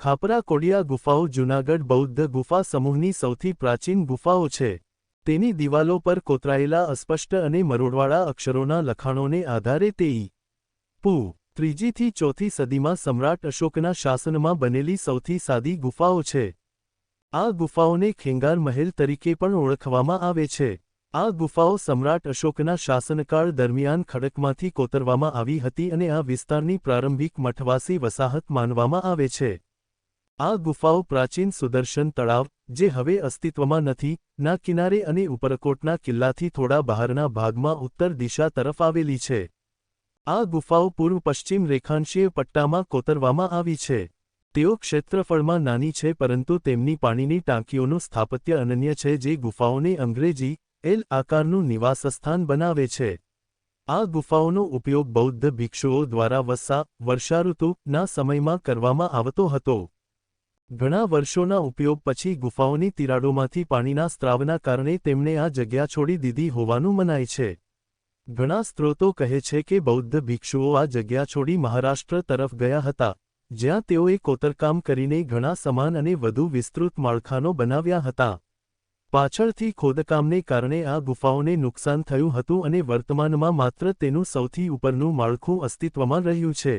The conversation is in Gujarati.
ખાપરા કોડિયા ગુફાઓ જૂનાગઢ બૌદ્ધ ગુફા સમૂહની સૌથી પ્રાચીન ગુફાઓ છે તેની દિવાલો પર કોતરાયેલા અસ્પષ્ટ અને મરોડવાળા અક્ષરોના લખાણોને આધારે તે ઈ. પૂ. ત્રીજીથી ચોથી સદીમાં સમ્રાટ અશોકના શાસનમાં બનેલી સૌથી સાદી ગુફાઓ છે આ ગુફાઓને ખેંગાર મહેલ તરીકે પણ ઓળખવામાં આવે છે આ ગુફાઓ સમ્રાટ અશોકના શાસનકાળ દરમિયાન ખડકમાંથી કોતરવામાં આવી હતી અને આ વિસ્તારની પ્રારંભિક મઠવાસી વસાહત માનવામાં આવે છે આ ગુફાઓ પ્રાચીન સુદર્શન તળાવ, જે હવે અસ્તિત્વમાં નથી, ના કિનારે અને ઉપરકોટના કિલ્લાથી થોડા બહારના ભાગમાં ઉત્તર દિશા તરફ આવેલી છે. આ ગુફાઓ પૂર્વ પશ્ચિમ રેખાંશીય પટ્ટામાં કોતરવામાં આવી છે. તેઓ ક્ષેત્રફળમાં નાની છે પરંતુ તેમની પાણીની ટાંકીઓનું સ્થાપત્ય અનન્ય છે જે ગુફાઓને અંગ્રેજી, એલ આકારનું નિવાસસ્થાન બનાવે છે. આ ગુફાઓનો ઉપયોગ બૌદ્ધ ભિક્ષુઓ દ્વારા વસ્સા વર્ષાઋતુના સમયમાં કરવામાં આવતો હતો. ઘણા વર્ષોના ઉપયોગ પછી ગુફાઓની તિરાડોમાંથી પાણીના સ્ત્રાવના કારણે તેમણે આ જગ્યા છોડી દીધી હોવાનું મનાય છે. ઘણા સ્ત્રોતો કહે છે કે બૌદ્ધ ભિક્ષુઓ આ જગ્યા છોડી મહારાષ્ટ્ર તરફ ગયા હતા, જ્યાં તેઓએ કોતરકામ કરીને ઘણા સમાન અને વધુ વિસ્તૃત માળખાનો બનાવ્યા હતા. પાછળથી ખોદકામને કારણે આ ગુફાઓને નુકસાન થયું હતું અને વર્તમાનમાં માત્ર તેનું સૌથી ઉપરનું માળખું અસ્તિત્વમાં રહ્યું છે.